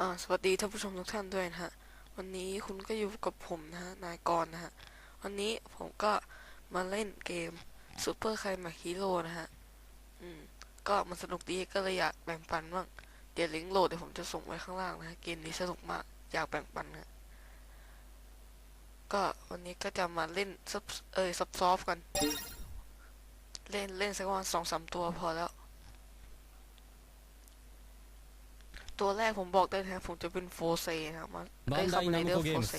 อ่าสวัสดีท่านผู้ชมทุกท่านด้วยนะฮะ วันนี้คุณก็อยู่กับผมนะฮะ นายกรนะฮะ วันนี้ผมก็มาเล่นเกม Super c l i m a x Hero นะฮะ อืม ก็มันสนุกดีก็เลยอยากแบ่งปันบ้างเดี๋ยวลิงก์โหลดเดี๋ยวผมจะส่งไว้ข้างล่างนะฮะ เกมนี้สนุกมาก อยากแบ่งปันนะก็วันนี้ก็จะมาเล่นซับเอ้ยซับซอฟกัน เล่นเล่นสักวันสองสามตัวพอแล้ว ตัวแรกผมบอกได้นะครับผมจะเป็นโฟเซนะครับมาไอ้ Bandai คำไรเดอร์ Namco โฟ Games เซ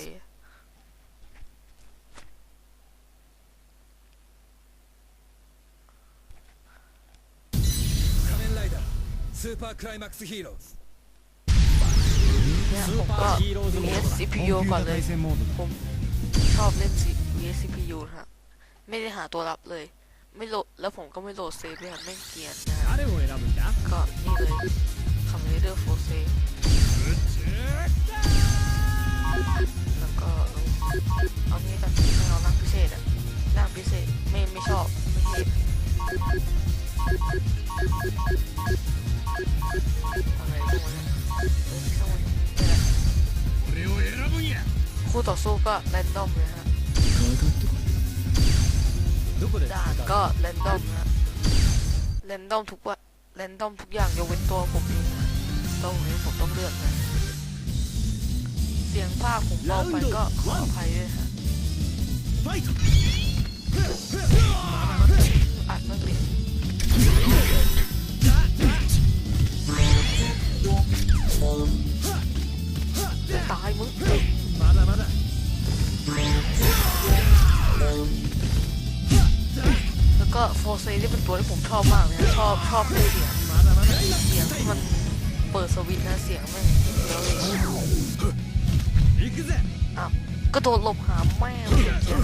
仮面ライダースーパークライマックスヒーローズ เนี่ย ス ผม ーパ ก็ ーヒーローズモ VS ードだ CPU ก่อนเลย 戦モード ผมชอบเล่น C- VS CPU นะฮะไม่ได้หาตัวรับเลย ไม่โหลดแล้วผมก็ไม่โหลดเซฟด้วยครับไม่งเกรียนนะฮะ 誰を選ぶんだ ก็นี่เลย คอมมิวเตอร์โฟเซแล้วก็เอานี้กันไม่เาร่างพิเศษอะร่างพิเศษไม่ไม่ชอบไม่คิดอะไรพวกนี้คู่ต่อสู้ก็แลนดอมเลยฮะด่านก็แลนดอมฮะแลนดอมทุกวันแลนดอมทุกอย่างยกเว้นตัวผมเอง ต้องนี้ผมต้องเลือกนะเสียงภาคองเบาไปก็ขออภัยด้วยฮะอัดมันติดตายมึงมาละมาละแล้วก็โฟร์เซ่นี่เป็นตัวที่ผมชอบมากเลยชอบชอบเสียงเสียงที่มัน เปิดสวิตช์นะเสียงแม่งเบลยก็โดนหลบหาแม่งเสียเกร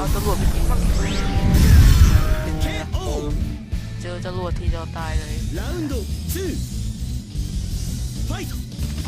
อาตำรวจไปยิงมั่งเจอจรวดทีเดียวตายเลย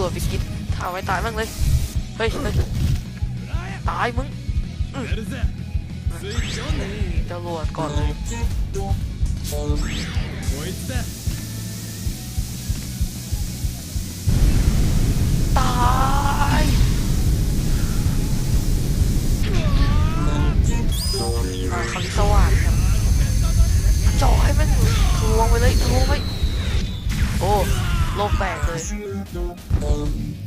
ำรวจไปกินถ้าไว้ตายมั่งเลย เฮ้ยเฮ้ยตายมึงตำรวจก่อนเลยตายเคำสว่างครับจ่อให้มันทวงไปเลยทวงไปโอ้ โลกแตกเลย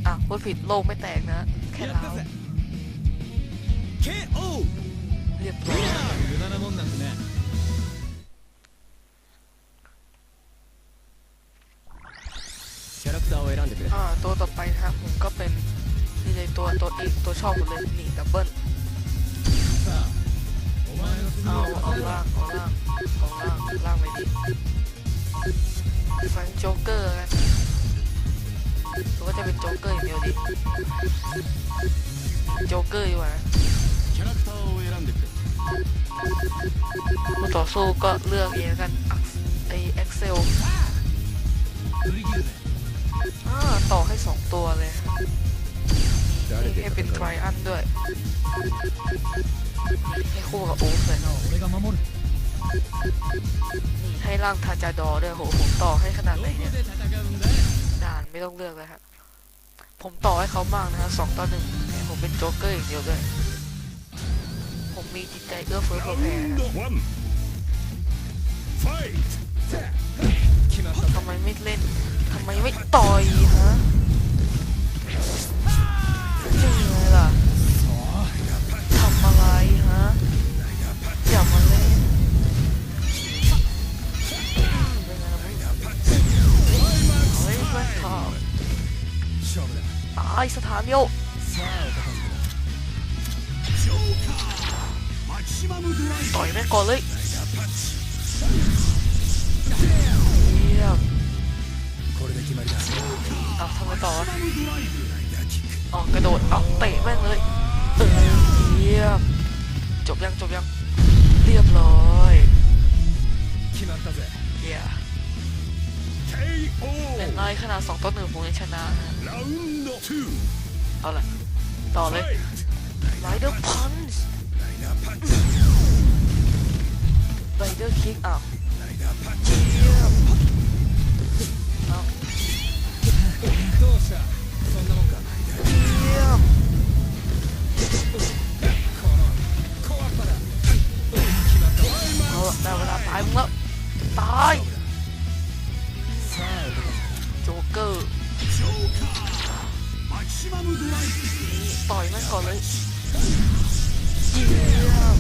อะพูดผิดโลกไม่แตกนะ แค่เราเรียบร้อยอ่าตัวต่อไปฮะผมก็เป็นนี่เลยตัวตัวอีกตัวชอบผมเลยนี่ดับเบิ้ลเอาเอาล่างเอาล่างเอาล่างล่างไปดิ มันโจ๊กเกอร์กันหรืวจะเป็นโจ๊กเกอร์อย่างเดียวดิโจ๊กเกอร์อยู่าะต่อสู้ก็เลือกเองกันไอเอ็กเซลต่อให้สองตัวเลยให้เป็นไทรอันด้วยให้คู่กับโอ๊ตเลย นี่ให้ร่างทาจาดอด้วยโหผมต่อให้ขนาดไหนเนี่ยด่านไม่ต้องเลือกเลยครับผมต่อให้เขามากนะฮะสองต่อหนึ่งผมเป็นโจ๊กเกอร์อีกเดียวด้วย ผมมีจิตใจเอื้อเฟื้อเผื่อแผ่ทำไมไม่เล่นทำไมไม่ต่อยฮะายสถานเดียวต่อยแม่ก่อนเลยเยี่ยมเอาทำไมต่อออกระโดดเอาเตะแม่งเลยเยี่ยมจบยังจบยังเรียบร้อยเยี่ย เป็นน้อยขนาดสองต่อหนึ่งผมยังชนะนะเอาละต่อเลยไรเดอร์พันช์ไรเดอร์คิกอ้าวเอาเยี่ยมเอาละได้เวลาตายมึงแล้วตาย ต่อยมันก่อนเลยเยี่ยม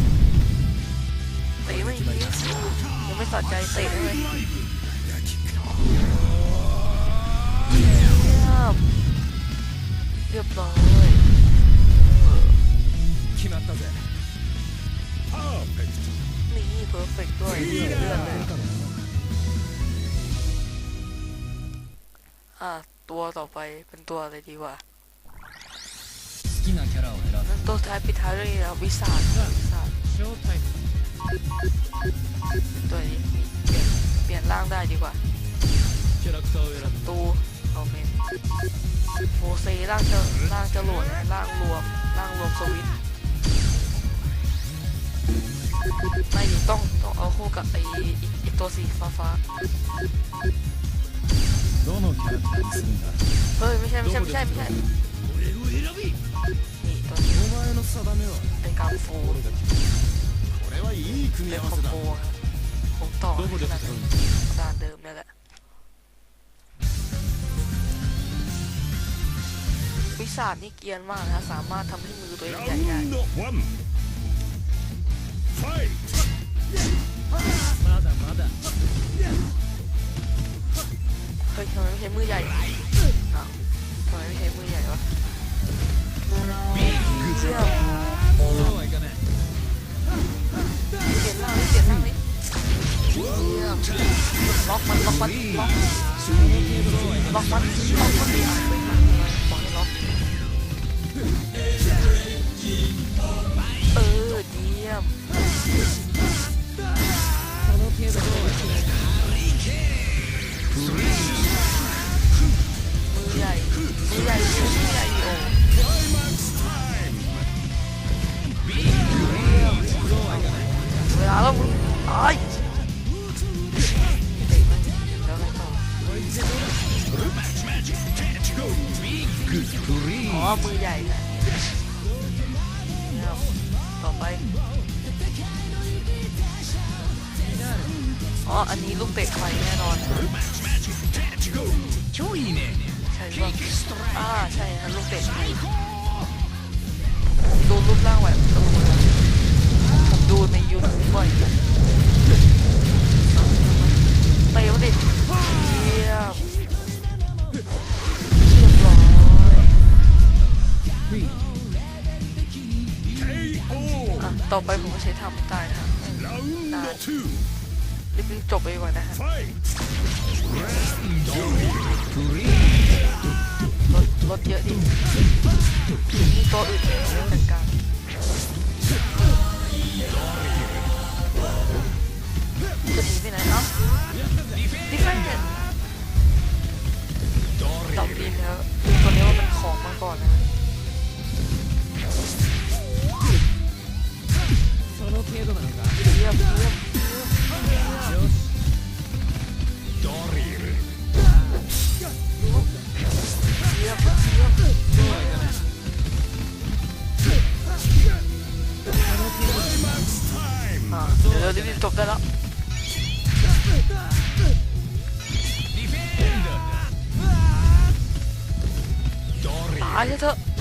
เตะไม่ดียังไม่สะใจเตะเลย ตัวต่อไปเป็นตัวอะไรดีวะนั่นตัวท้ายปิท้ายด้วยนะวิสาวิสาตัวนี้เปลี่ยนเปลี่ยนร่างได้ดีกว่าตัวเอาเมนโฟเซร่างจะร่างจะหลวนร่างรวมร่างรวมสวิตไม่ต้องต้องเอาคู่กับไอไอตัวสีฟ้าฟ้า どのキャラクターにするんだ ๆเฮ้ยไม่ใช่ไม่ใช่ไม่ใช่ไม่ใช่ 俺を選び นี่ตัวนี้ お前の定めは เป็นกังฟู 俺が決めるこれはいい組み เป็น 合わ คอ せ ม だ โบฮะผมต่อ どこで ขนาด 戦うんだ ด่านเดิมเนี่ยแหละวิสาดนี่เกรียนมากนะสามารถทำให้มือตัวเองใหญ่ ラ ได้ ウンド1ファイトまだまだ เฮ้ ยทำไมไม่ใช้มือใหญ่อ้าวทำไมไม่ใช้มือใหญ่วะเชี่ยเปลี่ยนร่างเลยเปลี่ยนร่างเลยเชี่ยล็อกมันล็อกมันล็อกล็อกมันล็อกมันายแล้อมือใหญ่นะต่อไปอ๋ออันนี้ลูกเตะไฟแน่นอนใช่ป่าอ่าใช่ลูกเตะดูรูปร่างแหวตัวผมดูในยูทูบบ่อย เตะมดิเรียบร้อยต่อไปผมใช้ทำตายนะครับตายรีบจบไปก่อนนะฮะรถรถเยอะดิมีตัวอื่น 哎呀！他。